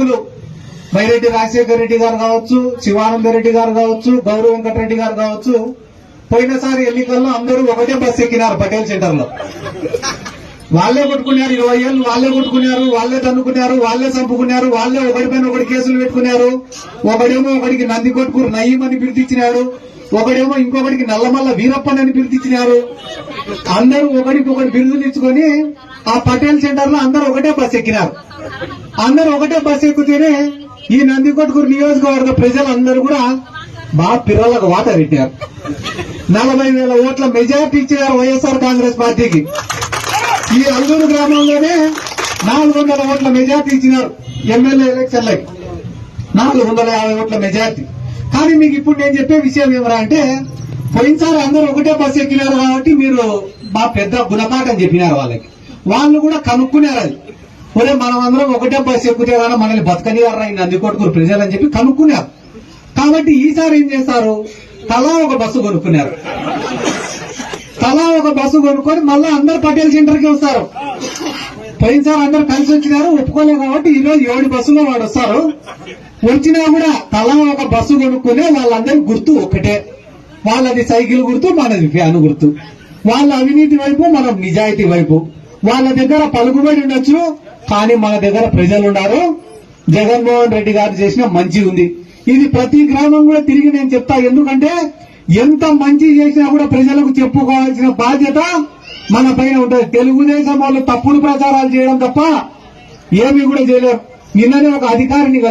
యువకులు మైరెడ్డి రాజశేఖర రెడ్డి గారు కావచ్చు శివానంద రెడ్డి గారు కావచ్చు గౌరవ వెంకటరెడ్డి గారు కావచ్చు పోయినసారి ఎన్నికల్లో అందరూ ఒకటే బస్సు ఎక్కినారు పటేల్ సెంటర్లో వాళ్ళే కొట్టుకున్నారు ఇరవై ఏళ్ళు వాళ్ళే కొట్టుకున్నారు వాళ్ళే తన్నుకున్నారు వాళ్ళే చంపుకున్నారు వాళ్ళే ఒకటిపైన ఒకటి కేసులు పెట్టుకున్నారు. ఒకడేమో ఒకడికి నంది కొట్టుకురు నయ్యమని అని పిలిపించినాడు ఒకడేమో ఇంకొకటికి నల్లమల్ల వీరప్పన్ అని బిరుదిచ్చినారు అందరూ ఒకడికి ఒకటి బిరుదులు ఆ పటేల్ సెంటర్లో అందరూ ఒకటే బస్ ఎక్కినారు. అందరూ ఒకటే బస్ ఎక్కుతేనే ఈ నంది నియోజకవర్గ ప్రజలందరూ కూడా మా పిల్లలకు వాత పెట్టారు నలభై వేల ఓట్ల మెజార్టీ ఇచ్చినారు వైఎస్ఆర్ కాంగ్రెస్ పార్టీకి. ఈ అల్లూరు గ్రామంలోనే నాలుగు వందల ఓట్ల మెజార్టీ ఇచ్చినారు ఎమ్మెల్యే ఎలక్షన్లకి. నాలుగు వందల యాభై ఓట్ల మెజార్టీ. కానీ మీకు ఇప్పుడు నేను చెప్పే విషయం ఏమరా అంటే పోయినసారి అందరూ ఒకటే బస్సు ఎక్కినారు కాబట్టి మీరు మా పెద్ద గుణపాఠం చెప్పినారు వాళ్ళకి. వాళ్ళు కూడా కనుక్కున్నారు అది. ఒరే మనం అందరం ఒకటే బస్సు ఎక్కితే కానీ మనల్ని బతకనియారా ఈ నందికొట్టుకురు ప్రజలు అని చెప్పి కనుక్కున్నారు. కాబట్టి ఈసారి ఏం చేస్తారు? తలా ఒక బస్సు కొనుక్కున్నారు. తలా ఒక బస్సు కొనుక్కొని మళ్ళీ అందరు పటేల్ సెంటర్కి వస్తారు. పోయినసారి అందరు కలిసి వచ్చినారు ఒప్పుకోలేదు కాబట్టి ఈ రోజు ఏడు బస్సులో వాడు వస్తారు. వచ్చినా కూడా తలా ఒక బస్సు కొనుక్కునే వాళ్ళందరి గుర్తు ఒకటే. వాళ్ళది సైకిల్ గుర్తు మనది ఫ్యాన్ గుర్తు. వాళ్ళ అవినీతి వైపు మనం నిజాయితీ వైపు. వాళ్ళ దగ్గర పలుకుబడి ఉండొచ్చు కానీ మన దగ్గర ప్రజలు ఉన్నారు. జగన్మోహన్ రెడ్డి గారు చేసిన మంచి ఉంది. ఇది ప్రతి గ్రామం కూడా తిరిగి నేను చెప్తా ఎందుకంటే ఎంత మంచి చేసినా కూడా ప్రజలకు చెప్పుకోవాల్సిన బాధ్యత మన పైన ఉంటుంది తెలుగుదేశం వాళ్ళు తప్పుడు ప్రచారాలు చేయడం తప్ప ఏమీ కూడా చేయలేరు. నిన్ననే ఒక అధికారిని